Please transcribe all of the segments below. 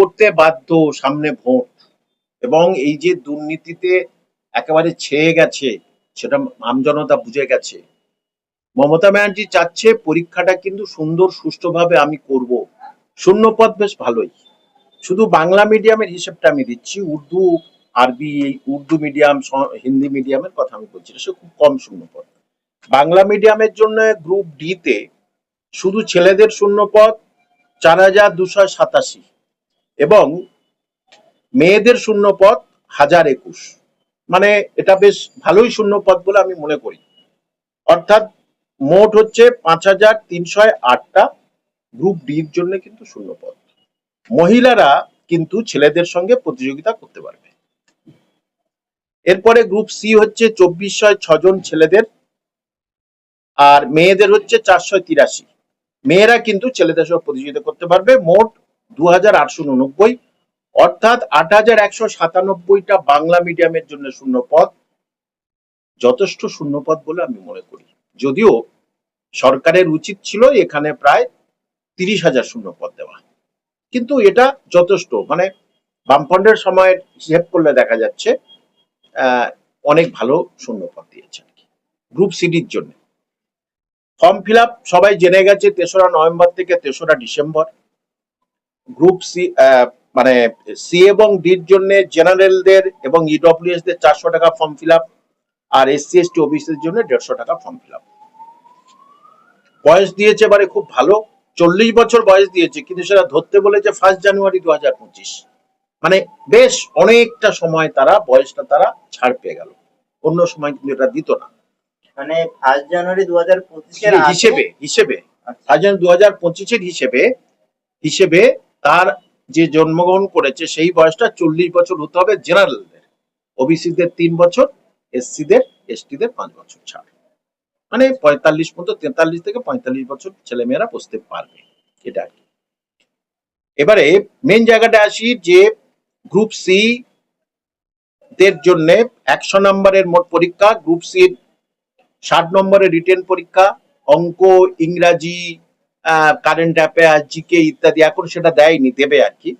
করতে বাধ্য সামনে ভোট। এবং এই যে দুর্নীতিতে একেবারে ছেয়ে গেছে, সেটা আমজনতা বুঝে গেছে। মমতা ব্যানার্জি চাচ্ছে পরীক্ষাটা কিন্তু সুন্দর, সুষ্ঠুভাবে আমি করব। শূন্যপদ বেশ ভালোই। শুধু বাংলা মিডিয়ামের হিসেবটা আমি দিচ্ছি, উর্দু, আরবি, উর্দু মিডিয়াম হিন্দি মিডিয়ামের কথা আমি বলছি সে খুব কম শূন্যপদ বাংলা মিডিয়ামের জন্য গ্রুপ ডি তে শুধু ছেলেদের শূন্যপদ চার হাজার দুশো সাতাশি। এবং মেয়েদের শূন্যপদ হাজার একুশ। মানে এটা বেশ ভালোই শূন্যপদ বলে আমি মনে করি। অর্থাৎ মোট হচ্ছে পাঁচ হাজার তিনশো আটটা গ্রুপ ডির জন্য কিন্তু শূন্যপদ। মহিলারা কিন্তু ছেলেদের সঙ্গে প্রতিযোগিতা করতে পারবে। এরপরে গ্রুপ সি হচ্ছে চব্বিশশো ছজন ছেলেদের আর মেয়েদের হচ্ছে চারশো তিরাশি। মেয়েরা কিন্তু ছেলেদের সঙ্গে প্রতিযোগিতা করতে পারবে। মোট দু হাজার আটশো উননব্বই, অর্থাৎ আট হাজার একশো সাতানব্বইটা বাংলা মিডিয়ামের জন্য শূন্য পদ যথেষ্ট শূন্য পদ বলে আমি মনে করি। যদিও সরকারের উচিত ছিল এখানে প্রায় তিরিশ হাজার শূন্য পদ দেওয়া। কিন্তু এটা যথেষ্ট। মানে বামফ্রন্টের সময় হিসেব করলে দেখা যাচ্ছে অনেক ভালো শূন্য পদ দিয়েছে আর কি, গ্রুপ সিডির জন্য। ফর্ম ফিল সবাই জেনে গেছে, তেসরা নভেম্বর থেকে তেসরা ডিসেম্বর। গ্রুপ সি মানে সি এবং ডির জন্য জেনারেলদের এবং ইডব্লিউএস দের চারশো টাকা ফর্ম ফিল আপ আর এসসি এসটি ওবিসির জন্য দেড়শো টাকা ফর্ম ফিল আপ বয়স দিয়েছে এবারে খুব ভালো। চল্লিশ বছর বয়স দিয়েছে কিন্তু সেটা ধরতে বলেছে ফার্স্ট জানুয়ারি দু হাজার পঁচিশ। মানে বেশ অনেকটা সময় তারা বয়সটা তারা ছাড় পেয়ে গেল। অন্য সময় কিন্তু এটা দিত না। মানে ফার্স্ট জানুয়ারি দু হাজার হিসেবে হিসেবে আচ্ছা। সাজান দু হাজার পঁচিশের হিসেবে হিসেবে তার যে জন্মগ্রহণ করেছে সেই বয়সটা চল্লিশ বছর হতে হবে জেনারেলদের। ওবিসিদের তিন বছর, এসসিদের, এসটিদের পাঁচ বছর ছাড়। মানে পঁয়তাল্লিশ মতো তেতাল্লিশ থেকে পঁয়তাল্লিশ বছর ছেলেমেয়েরা বসতে পারবে। এটা আর কি। এবারে মেন জায়গাটা আসি যে গ্রুপ সি দের জন্য একশো নম্বরের মোট পরীক্ষা গ্রুপ সির ষাট নম্বরের রিটেন পরীক্ষা, অঙ্ক, ইংরাজি কারেন্ট অ্যাফেয়ার জিকে ইত্যাদি এখন সেটা দেয়নি দেবে আর কি।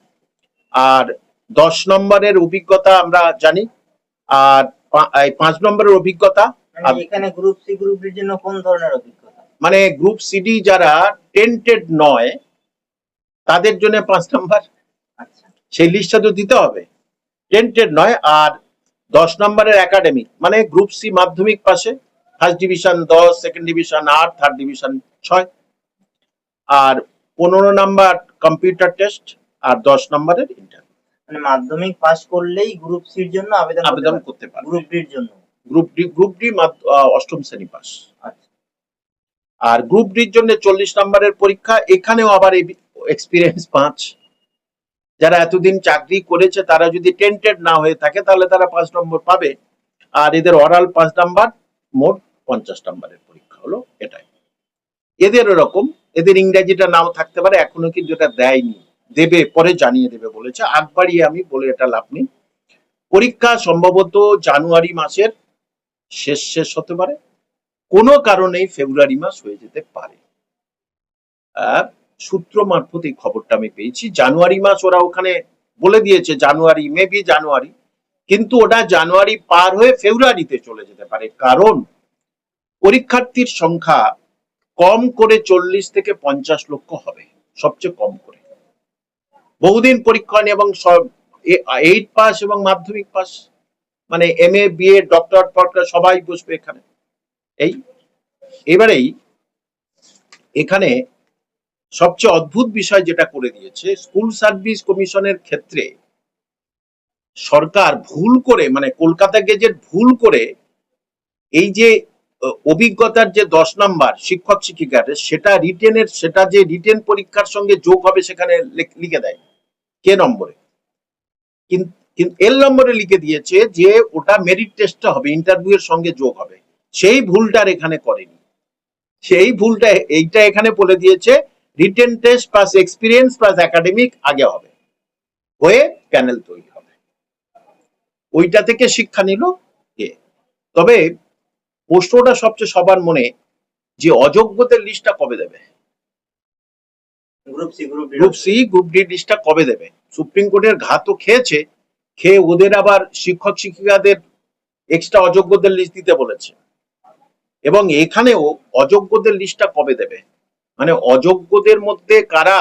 আর দশ নম্বরের অভিজ্ঞতা আমরা জানি। আর পাঁচ নম্বরের অভিজ্ঞতা মানে এখানে গ্রুপ সি গ্রুপ ডির জন্য কোন ধরনের অভিজ্ঞতা? মানে গ্রুপ সিডি যারা টেন্টেড নয় তাদের জন্য পাঁচ নম্বর। আচ্ছা। সেই লিস্টটা তো দিতে হবে। টেন্টেড নয় আর দশ নম্বরের একাডেমিক মানে গ্রুপ সি মাধ্যমিক পাশে ফার্স্ট ডিভিশন দশ সেকেন্ড ডিভিশন আট থার্ড ডিভিশন ছয়। আর পনেরো নাম্বার কম্পিউটার টেস্ট আর দশ নম্বরের ইন্টারভিউ মানে মাধ্যমিক পাশ করলেই গ্রুপ সির জন্য আবেদন আবেদন করতে পারবে। গ্রুপ ডির জন্য? গ্রুপ ডি গ্রুপ ডি অষ্টম শ্রেণি পাস আচ্ছা। আর গ্রুপ ডির জন্য চল্লিশ নম্বরের পরীক্ষা এখানেও আবার এক্সপিরিয়েন্স পাঁচ। যারা এতদিন চাকরি করেছে তারা যদি টেন্টেড না হয়ে থাকে তাহলে তারা পাঁচ নম্বর পাবে। আর এদের অরাল পাঁচ নাম্বার মোট পঞ্চাশ নম্বরের পরীক্ষা হলো এটাই। এদের এরকম এদের ইংরেজিটা নাও থাকতে পারে, এখনও কিন্তু এটা দেয়নি। দেবে, পরে জানিয়ে দেবে বলেছে। আগ আমি বলে এটা লাভ নেই। পরীক্ষা সম্ভবত জানুয়ারি মাসের শেষ শেষ হতে পারে। কোনো কারণেই ফেব্রুয়ারি মাস হয়ে যেতে পারে। সূত্র মারফত এই খবরটা আমি পেয়েছি। জানুয়ারি মাস ওরা ওখানে বলে দিয়েছে, জানুয়ারি মেবি জানুয়ারি। কিন্তু ওটা জানুয়ারি পার হয়ে ফেব্রুয়ারিতে চলে যেতে পারে। কারণ পরীক্ষার্থীর সংখ্যা কম করে চল্লিশ থেকে পঞ্চাশ লক্ষ হবে, সবচেয়ে কম করে। বহুদিন পরীক্ষা হয়নি এবং সব এইট পাস এবং মাধ্যমিক পাস মানে M A B A doctor ফক্টর সবাই বসবে এখানে। এই, এবারেই এখানে সবচেয়ে অদ্ভুত বিষয় যেটা করে দিয়েছে স্কুল সার্ভিস কমিশনের ক্ষেত্রে সরকার ভুল করে মানে কলকাতা গেজেট ভুল করে এই যে অভিজ্ঞতার যে দশ নাম্বার শিক্ষক শিক্ষিকার সেটা রিটেনের সেটা যে রিটেন পরীক্ষার সঙ্গে যোগ হবে সেখানে লিখে দেয়। কে নম্বরে। এল নম্বরে লিখে দিয়েছে যে ওটা মেরিট টেস্টটা হবে ইন্টারভিউ এর সঙ্গে যোগ হবে। সেই ভুলটার এখানে করেনি। সেই ভুলটা এইটা এখানে বলে দিয়েছে written test plus experience plus academic আগে হবে। হয়ে প্যানেল তৈরি হবে। ওইটা থেকে শিক্ষা নিল কে তবে প্রশ্নটা সবচেয়ে সবার মনে যে অযোগ্যদের লিস্টটা কবে দেবে? Group C group D C group D লিস্টটা কবে দেবে? সুপ্রিম কোর্টের ঘাত তো খেয়েছে খেয়ে ওদের আবার শিক্ষক শিক্ষিকাদের এক্সট্রা অযোগ্যদের লিস্ট দিতে বলেছে। এবং এখানেও অযোগ্যদের লিস্টটা কবে দেবে? মানে অযোগ্যদের মধ্যে কারা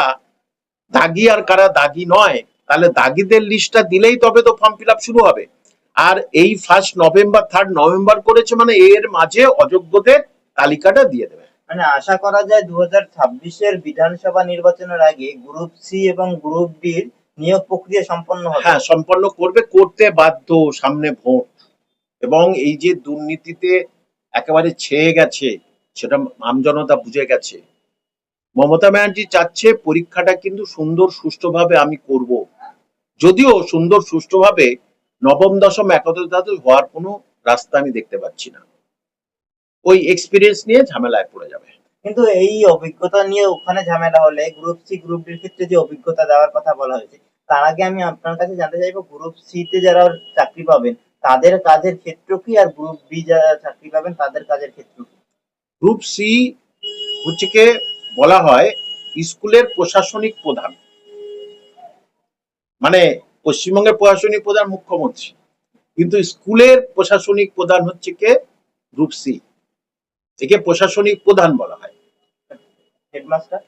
দাগি আর কারা দাগি নয় তাহলে দাগিদের লিস্টটা দিলেই তবে তো ফর্ম ফিল শুরু হবে। আর এই ফার্স্ট নভেম্বর থার্ড নভেম্বর করেছে মানে এর মাঝে অযোগ্যদের তালিকাটা দিয়ে দেবে। মানে আশা করা যায় দু হাজার ছাব্বিশের বিধানসভা নির্বাচনের আগে গ্রুপ সি এবং গ্রুপ ডির নিয়োগ প্রক্রিয়া সম্পন্ন হবে। হ্যাঁ সম্পন্ন করবে করতে বাধ্য সামনে ভোট। এবং এই যে দুর্নীতিতে একেবারে ছেয়ে গেছে সেটা আমজনতা বুঝে গেছে। মমতা ব্যানার্জি চাচ্ছে পরীক্ষাটা কিন্তু সুন্দর সুষ্ঠুভাবে আমি করব। যদিও সুন্দর সুষ্ঠুভাবে নবম দশম একাদশ দ্বাদশ হওয়ার কোনো রাস্তা আমি দেখতে পাচ্ছি না। ওই এক্সপিরিয়েন্স নিয়ে ঝামেলায় পড়ে যাবে। কিন্তু এই অভিজ্ঞতা নিয়ে ওখানে ঝামেলা হলে গ্রুপ সি গ্রুপ ডির ক্ষেত্রে যে অভিজ্ঞতা দেওয়ার কথা বলা হয়েছে তার আগে আমি আপনার কাছে জানতে চাইব গ্রুপ সি তে যারা চাকরি পাবেন তাদের কাজের ক্ষেত্র কি? আর গ্রুপ বি যারা চাকরি পাবেন তাদের কাজের ক্ষেত্র কি? গ্রুপ সি হচ্ছে কে বলা হয় স্কুলের প্রশাসনিক প্রধান। মানে পশ্চিমবঙ্গের প্রশাসনিক প্রধান মুখ্যমন্ত্রী। কিন্তু স্কুলের প্রশাসনিক প্রধান হচ্ছে কে? Group C. একে প্রশাসনিক প্রধান বলা হয়। হেডমাস্টার?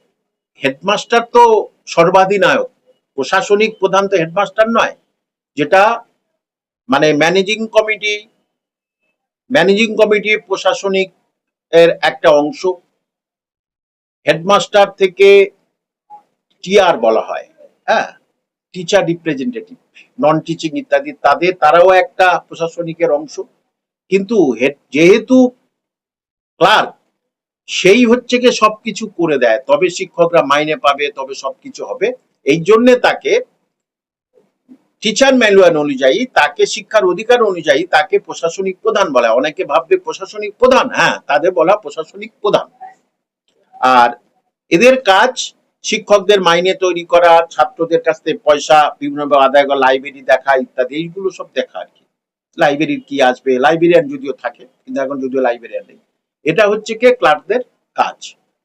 হেডমাস্টার তো সর্বাধিনায়ক। প্রশাসনিক প্রধান তো হেডমাস্টার নয়। যেটা মানে ম্যানেজিং কমিটি ম্যানেজিং কমিটি প্রশাসনিক এর একটা অংশ। হেডমাস্টার থেকে টিআর বলা হয়। হ্যাঁ? টিচার রিপ্রেজেন্টেটিভ নন টিচিং ইত্যাদি, তাদের তারাও একটা প্রশাসনিকের অংশ। কিন্তু যেহেতু ক্লার্ক, সেই হচ্ছে গিয়ে সবকিছু করে দেয়। তবে শিক্ষকরা মাইনে পাবে, তবে সবকিছু হবে। এই জন্য তাকে টিচার ম্যানুয়াল অনুযায়ী, তাকে শিক্ষার অধিকার অনুযায়ী তাকে প্রশাসনিক প্রধান বলা। অনেকে ভাববে প্রশাসনিক প্রধান হ্যাঁ তাদের বলা প্রশাসনিক প্রধান। আর এদের কাজ শিক্ষকদের মাইনে তৈরি করা, ছাত্রদের কাছ থেকে পয়সা বিভিন্নভাবে আদায় করা লাইব্রেরি দেখা ইত্যাদি, এইগুলো সব দেখা আর কি। লাইব্রেরির কি আসবে? লাইব্রেরিয়ান যদিও থাকে, কিন্তু এখন যদিও লাইব্রেরিয়ান নেই। এটা হচ্ছে কি ক্লার্কদের কাজ।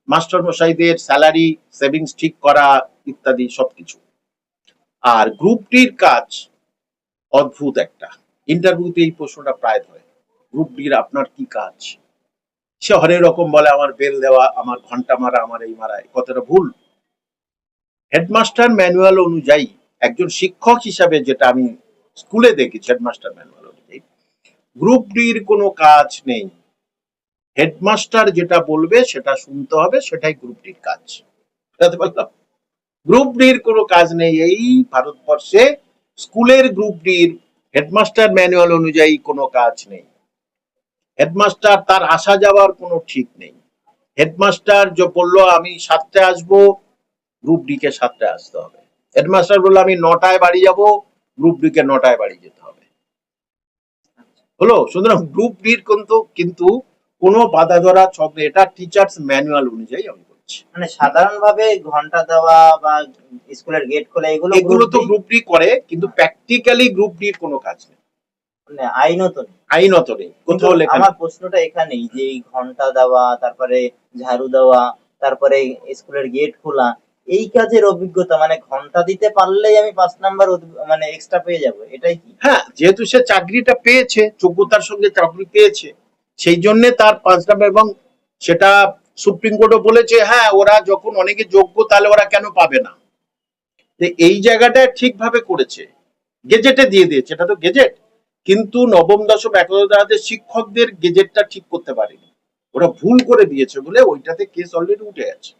মাস্টার মশাইদের স্যালারি সেভিংস ঠিক করা ইত্যাদি সবকিছু। আর গ্রুপ ডির কাজ অদ্ভুত একটা। ইন্টারভিউতে এই প্রশ্নটা প্রায় ধরে। গ্রুপ ডির আপনার কি কাজ? সে হরেক রকম বলে, আমার বেল দেওয়া, আমার ঘণ্টা মারা, আমার এই মারা কথাটা ভুল? হেডমাস্টার ম্যানুয়াল অনুযায়ী একজন শিক্ষক হিসাবে যেটা আমি স্কুলে দেখেছি হেডমাস্টার ম্যানুয়াল অনুযায়ী গ্রুপ ডির কোনো কাজ নেই। হেডমাস্টার যেটা বলবে সেটা শুনতে হবে, সেটাই গ্রুপ ডির কাজ। বুঝতে পারলাম? গ্রুপ ডির কোনো কাজ নেই এই ভারতবর্ষে। স্কুলের গ্রুপ ডির হেডমাস্টার ম্যানুয়াল অনুযায়ী কোনো কাজ নেই। হেডমাস্টার তার আসা যাওয়ার কোনো ঠিক নেই। হেডমাস্টার যে বলল, আমি সাতটায় আসব। গ্রুপ ডি কে সাতটায় আসতে হবে। হেডমাস্টার বলল আমি নটায় বাড়ি যাব গ্রুপ ডি কে নটায় বাড়ি যেতে হবে। হলো? সুতরাং গ্রুপ ডির কিন্তু কিন্তু কোনো বাধা ধরা ছক এটা টিচার্স ম্যানুয়াল অনুযায়ী আমি বলছি। মানে সাধারণভাবে ঘণ্টা দেওয়া বা স্কুলের গেট খোলা এগুলো এগুলো তো গ্রুপ ডি করে কিন্তু প্র্যাকটিক্যালি গ্রুপ ডির কোনো কাজ নেই। মানে আইনত নেই? আইনত নেই কোথাও কিন্তু লেখা আমার প্রশ্নটা এখানেই যে এই ঘণ্টা দেওয়া তারপরে ঝাড়ু দেওয়া তারপরে স্কুলের গেট খোলা এই কাজের অভিজ্ঞতা মানে ঘণ্টা দিতে পারলেই আমি পাঁচ নাম্বার মানে এক্সট্রা পেয়ে যাব, এটাই কি? হ্যাঁ যেহেতু সে চাকরিটা পেয়েছে, যোগ্যতার সঙ্গে চাকরি পেয়েছে, সেই জন্য তার পাঁচ নাম্বার এবং সেটা সুপ্রিম কোর্টও বলেছে হ্যাঁ ওরা যখন অনেকে যোগ্য, তাহলে ওরা কেন পাবে না? এই জায়গাটা ঠিকভাবে করেছে। গেজেটে দিয়ে দিয়েছে, এটা তো গেজেট। কিন্তু নবম, দশম, একাদশ শিক্ষকদের গেজেটটা ঠিক করতে পারেনি। ওরা ভুল করে দিয়েছে বলে ওইটাতে কেস অলরেডি উঠে গেছে।